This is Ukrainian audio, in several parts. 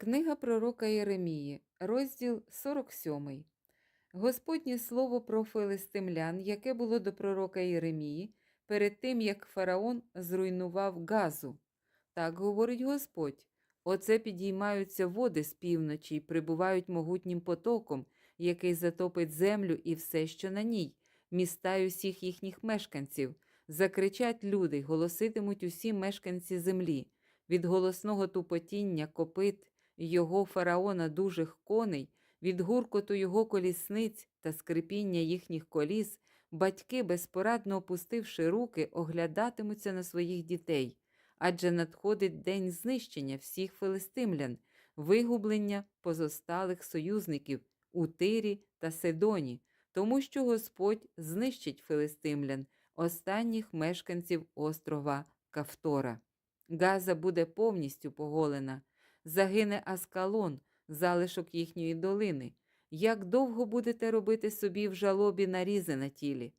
Книга пророка Єремії, розділ 47. Господнє слово про филистимлян, яке було до пророка Єремії, перед тим як фараон зруйнував газу. Так говорить Господь: Оце підіймаються води з півночі й прибувають могутнім потоком, який затопить землю і все, що на ній, міста й усіх їхніх мешканців. Закричать люди, голоситимуть усі мешканці землі. Від голосного тупотіння копит його фараона дужих коней, від гуркоту його колісниць та скрипіння їхніх коліс, батьки, безпорадно опустивши руки, оглядатимуться на своїх дітей, адже надходить день знищення всіх филистимлян, вигублення позосталих союзників у Тирі та Сидоні, тому що Господь знищить филистимлян, останніх мешканців острова Кавтора. Газа буде повністю поголена, загине Аскалон, залишок їхньої долини. Як довго будете робити собі в жалобі нарізи на тілі?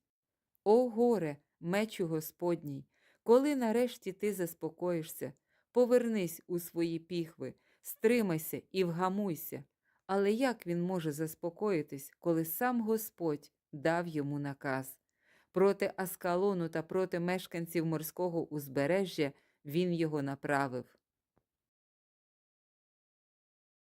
О горе, мечу Господній, коли нарешті ти заспокоїшся, повернись у свої піхви, стримайся і вгамуйся. Але як він може заспокоїтись, коли сам Господь дав йому наказ? Проти Аскалону та проти мешканців морського узбережжя він його направив.